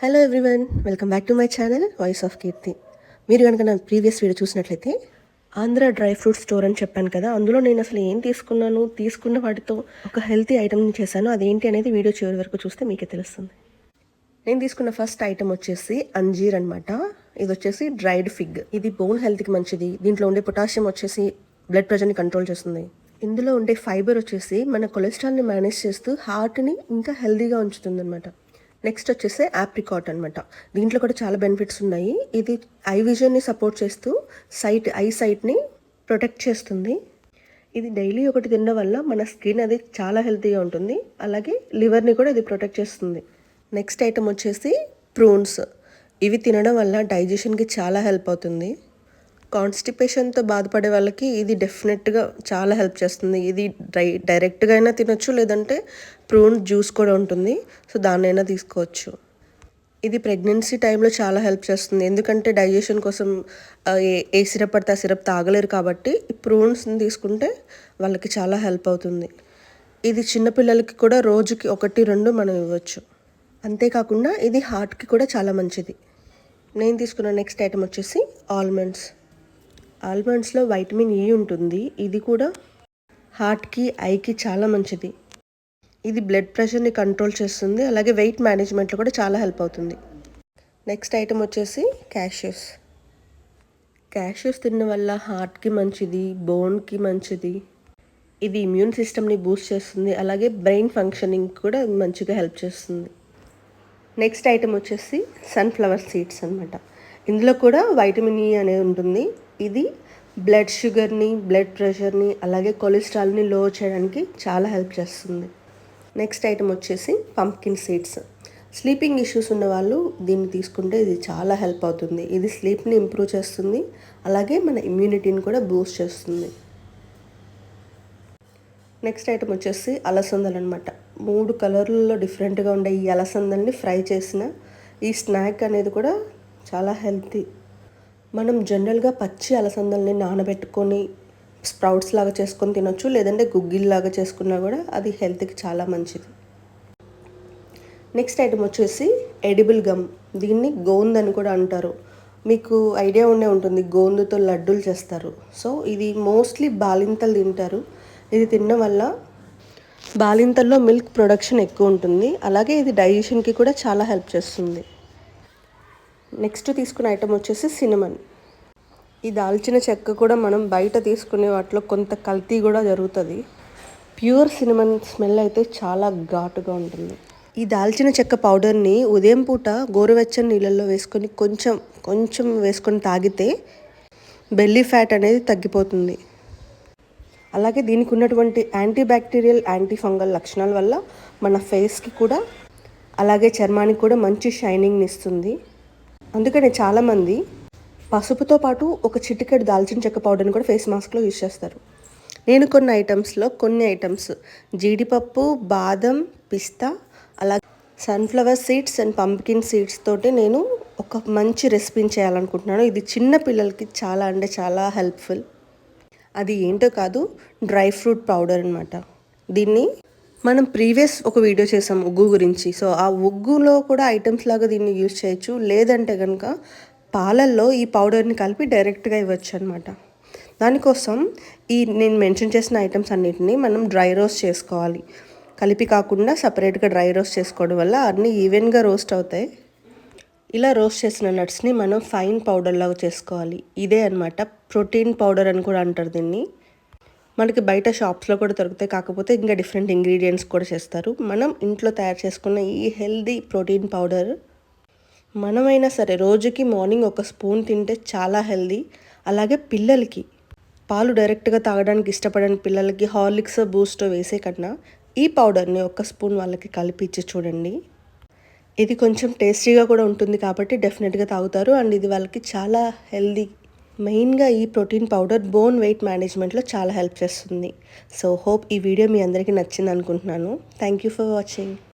Hello everyone welcome back to my channel voice of Keerthi మీరు కనుక నా previous video చూసినట్లయితే ఆంధ్ర డ్రై ఫ్రూట్ స్టోర్ అని చెప్పాను కదా అందులో నేను అసలు ఏం తీసుకున్నాను తీసుకున్న వాటితో ఒక హెల్తీ ఐటమ్ని చేశాను అదేంటి అనేది వీడియో చివరి వరకు చూస్తే మీకే తెలుస్తుంది. నేను తీసుకున్న ఫస్ట్ ఐటమ్ వచ్చేసి అంజీర్ అనమాట ఇది వచ్చేసి డ్రైడ్ ఫిగ్ ఇది బోన్ హెల్త్కి మంచిది. దీంట్లో ఉండే పొటాషియం వచ్చేసి బ్లడ్ ప్రెషర్ని కంట్రోల్ చేస్తుంది. ఇందులో ఉండే ఫైబర్ వచ్చేసి మన కొలెస్ట్రాల్ని మేనేజ్ చేస్తూ హార్ట్ని ఇంకా హెల్తీగా ఉంచుతుంది అనమాట నెక్స్ట్ వచ్చేసి యాప్రికాట్ అనమాట దీంట్లో కూడా చాలా బెనిఫిట్స్ ఉన్నాయి. ఇది ఐ విజన్ని సపోర్ట్ చేస్తూ సైట్ ఐ సైట్ని ప్రొటెక్ట్ చేస్తుంది. ఇది డైలీ ఒకటి తినడం వల్ల మన స్కిన్ అది చాలా హెల్తీగా ఉంటుంది. అలాగే లివర్ని కూడా ఇది ప్రొటెక్ట్ చేస్తుంది. నెక్స్ట్ ఐటమ్ వచ్చేసి ప్రూన్స్ ఇవి తినడం వల్ల డైజెషన్కి చాలా హెల్ప్ అవుతుంది. కాన్స్టిపేషన్తో బాధపడే వాళ్ళకి ఇది డెఫినెట్గా చాలా హెల్ప్ చేస్తుంది. ఇది డై డైరెక్ట్గా అయినా తినొచ్చు లేదంటే ప్రూన్ జ్యూస్ కూడా ఉంటుంది. సో దాన్నైనా తీసుకోవచ్చు. ఇది ప్రెగ్నెన్సీ టైంలో చాలా హెల్ప్ చేస్తుంది. ఎందుకంటే డైజెషన్ కోసం ఏ ఏ సిరప్ పడితే ఆ సిరప్ తాగలేరు కాబట్టి ప్రూన్స్ని తీసుకుంటే వాళ్ళకి చాలా హెల్ప్ అవుతుంది. ఇది చిన్నపిల్లలకి కూడా రోజుకి ఒకటి రెండు మనం ఇవ్వచ్చు. అంతేకాకుండా ఇది హార్ట్కి కూడా చాలా మంచిది. నేను తీసుకున్న నెక్స్ట్ ఐటమ్ వచ్చేసి ఆల్మండ్స్ ఆల్మండ్స్లో వైటమిన్ ఈ ఉంటుంది ఇది కూడా హార్ట్కి ఐకి చాలా మంచిది. ఇది బ్లడ్ ప్రెషర్ని కంట్రోల్ చేస్తుంది అలాగే వెయిట్ మేనేజ్మెంట్లో కూడా చాలా హెల్ప్ అవుతుంది. నెక్స్ట్ ఐటెం వచ్చేసి క్యాష్యూస్. క్యాష్యూస్ తినడం వల్ల హార్ట్కి మంచిది బోన్కి మంచిది. ఇది ఇమ్యూన్ సిస్టమ్ని బూస్ట్ చేస్తుంది అలాగే బ్రెయిన్ ఫంక్షనింగ్ కూడా మంచిగా హెల్ప్ చేస్తుంది. నెక్స్ట్ ఐటెం వచ్చేసి సన్ఫ్లవర్ సీడ్స్ అనమాట ఇందులో కూడా వైటమిన్ ఈ అనేది ఉంటుంది. ఇది బ్లడ్ షుగర్ని బ్లడ్ ప్రెషర్ని అలాగే కొలెస్ట్రాల్ని లో చేయడానికి చాలా హెల్ప్ చేస్తుంది. నెక్స్ట్ ఐటమ్ వచ్చేసి పంప్కిన్ సీడ్స్ స్లీపింగ్ ఇష్యూస్ ఉన్న వాళ్ళు దీన్ని తీసుకుంటే ఇది చాలా హెల్ప్ అవుతుంది. ఇది స్లీప్ని ఇంప్రూవ్ చేస్తుంది. అలాగే మన ఇమ్యూనిటీని కూడా బూస్ట్ చేస్తుంది. నెక్స్ట్ ఐటమ్ వచ్చేసి అలసందలు అనమాట మూడు కలర్లలో డిఫరెంట్గా ఉండే ఈ అలసందల్ని ఫ్రై చేసిన ఈ స్నాక్ అనేది కూడా చాలా హెల్తీ మనం జనరల్గా పచ్చి అలసందల్ని నానబెట్టుకొని స్ప్రౌట్స్ లాగా చేసుకొని తినొచ్చు లేదంటే గుగ్గిల్లాగా చేసుకున్నా కూడా అది హెల్త్కి చాలా మంచిది. నెక్స్ట్ ఐటమ్ వచ్చేసి ఎడిబుల్ గమ్. దీన్ని గోంద్ అని కూడా అంటారు. మీకు ఐడియా ఉండే ఉంటుంది గోందుతో లడ్డూలు చేస్తారు. సో ఇది మోస్ట్లీ బాలింతలు తింటారు. ఇది తినడం వల్ల బాలింతల్లో మిల్క్ ప్రొడక్షన్ ఎక్కువ ఉంటుంది. అలాగే ఇది డైజెషన్కి కూడా చాలా హెల్ప్ చేస్తుంది. నెక్స్ట్ తీసుకున్న ఐటమ్ వచ్చేసి సినిమన్ ఈ దాల్చిన చెక్క కూడా మనం బయట తీసుకునే వాటిలో కొంత కల్తీ కూడా జరుగుతుంది. ప్యూర్ సినిమన్ స్మెల్ అయితే చాలా ఘాటుగా ఉంటుంది. ఈ దాల్చిన చెక్క పౌడర్ని ఉదయం పూట గోరువెచ్చని నీళ్ళల్లో వేసుకొని కొంచెం కొంచెం వేసుకొని తాగితే బెల్లీ ఫ్యాట్ అనేది తగ్గిపోతుంది. అలాగే దీనికి ఉన్నటువంటి యాంటీ బ్యాక్టీరియల్ యాంటీ ఫంగల్ లక్షణాల వల్ల మన ఫేస్కి కూడా అలాగే చర్మానికి కూడా మంచి షైనింగ్ని ఇస్తుంది. అందుకనే చాలామంది పసుపుతో పాటు ఒక చిటికెడు దాల్చిన చెక్క పౌడర్ని కూడా ఫేస్ మాస్క్లో యూజ్ చేస్తారు. నేను కొన్ని ఐటమ్స్లో కొన్ని ఐటమ్స్ జీడిపప్పు బాదం పిస్తా అలాగే sunflower seeds and pumpkin seeds తోటి నేను ఒక మంచి రెసిపీని చేయాలనుకుంటున్నాను. ఇది చిన్న పిల్లలకి చాలా అంటే చాలా హెల్ప్ఫుల్. అది ఏంటో కాదు డ్రై ఫ్రూట్ పౌడర్ అనమాట దీన్ని మనం ప్రీవియస్ ఒక వీడియో చేసాం ఉగ్గు గురించి. సో ఆ ఉగ్గులో కూడా ఐటమ్స్ లాగా దీన్ని యూజ్ చేయొచ్చు. లేదంటే కనుక పాలల్లో ఈ పౌడర్ని కలిపి డైరెక్ట్గా ఇవ్వచ్చు అనమాట దానికోసం ఈ నేను మెన్షన్ చేసిన ఐటమ్స్ అన్నిటిని మనం డ్రై రోస్ట్ చేసుకోవాలి. కలిపి కాకుండా సపరేట్గా డ్రై రోస్ట్ చేసుకోవడం వల్ల అన్నీ ఈవెన్గా రోస్ట్ అవుతాయి. ఇలా రోస్ట్ చేసిన నట్స్ని మనం ఫైన్ పౌడర్ లాగా చేసుకోవాలి. ఇదే అనమాట ప్రోటీన్ పౌడర్ అని కూడా అంటారు దీన్ని. మనకి బయట షాప్స్లో కూడా దొరుకుతాయి. కాకపోతే ఇంకా డిఫరెంట్ ఇంగ్రీడియంట్స్ కూడా చేస్తారు. మనం ఇంట్లో తయారు చేసుకున్న ఈ హెల్దీ ప్రోటీన్ పౌడర్ మనమైనా సరే రోజుకి మార్నింగ్ ఒక స్పూన్ తింటే చాలా హెల్దీ. అలాగే పిల్లలకి పాలు డైరెక్ట్గా తాగడానికి ఇష్టపడని పిల్లలకి హార్లిక్స్ బూస్ట్ వేసే కన్నా ఈ పౌడర్ని ఒక స్పూన్ వాళ్ళకి కలిపి ఇచ్చి చూడండి. ఇది కొంచెం టేస్టీగా కూడా ఉంటుంది కాబట్టి డెఫినెట్గా తాగుతారు. అండ్ ఇది వాళ్ళకి చాలా హెల్దీ మెయిన్గా ఈ ప్రోటీన్ పౌడర్ బోన్ వెయిట్ మేనేజ్మెంట్లో చాలా హెల్ప్ చేస్తుంది. సో హోప్ ఈ వీడియో మీ అందరికీ నచ్చింది అనుకుంటున్నాను థ్యాంక్ యూ ఫర్ వాచింగ్.